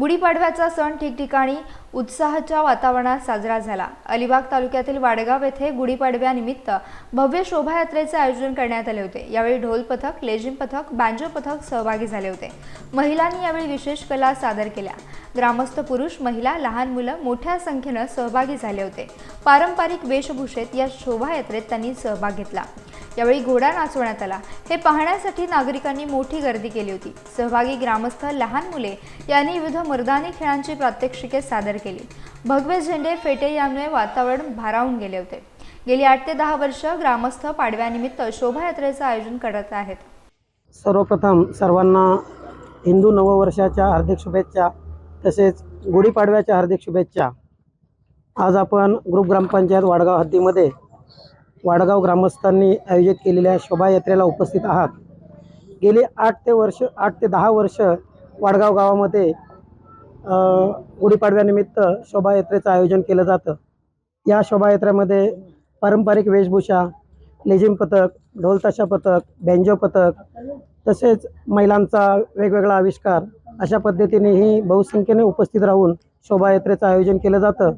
गुढीपाडव्याचा सण ठिकठिकाणी उत्साहाच्या वातावरणात साजरा झाला. अलिबाग तालुक्यातील वाडगाव येथे गुढीपाडव्यानिमित्त भव्य शोभायात्रेचे आयोजन करण्यात आले होते. यावेळी ढोल पथक लेझिम पथक बँजो पथक सहभागी झाले होते. महिलांनी यावेळी विशेष कला सादर केल्या. ग्रामस्थ पुरुष महिला लहान मुलं मोठ्या संख्येनं सहभागी झाले होते. पारंपरिक वेशभूषेत या शोभायात्रेत त्यांनी सहभाग घेतला. यावेळी घोडा नाचवण्यात आला. हे पाहण्यासाठी नागरिकांनी मोठी गर्दी केली होती. सहभागी ग्रामस्थ लहान मुले यांनी विविध मर्दानी खेळांची प्रात्यक्षिके सादर केली. भगवे झेंडे फेटे यामुळे वातावरण भारावून गेले होते. गेली आठ ते दहा वर्ष ग्रामस्थ पाडव्यानिमित्त शोभायात्रेचं आयोजन करत आहेत. सर्वप्रथम सर्वांना हिंदू नववर्षाच्या हार्दिक शुभेच्छा तसेच गुढीपाडव्याच्या हार्दिक शुभेच्छा. आज आपण ग्रुप ग्रामपंचायत वाडगाव हद्दीमध्ये वाडगाव ग्रामस्थांनी आयोजित केलेल्या शोभायात्रेला उपस्थित आहात. गेली आठ ते वर्ष आठ ते दहा वर्ष वाडगाव गावामध्ये गुढीपाडव्यानिमित्त शोभायात्रेचं आयोजन केलं जातं. या शोभायात्रेमध्ये पारंपरिक वेशभूषा लेझिम पथक ढोलताशा पथक बँजो पथक तसेच महिलांचा वेगवेगळा आविष्कार अशा पद्धतीने ही बहुसंख्येने उपस्थित राहून शोभायात्रेचं आयोजन केलं जातं.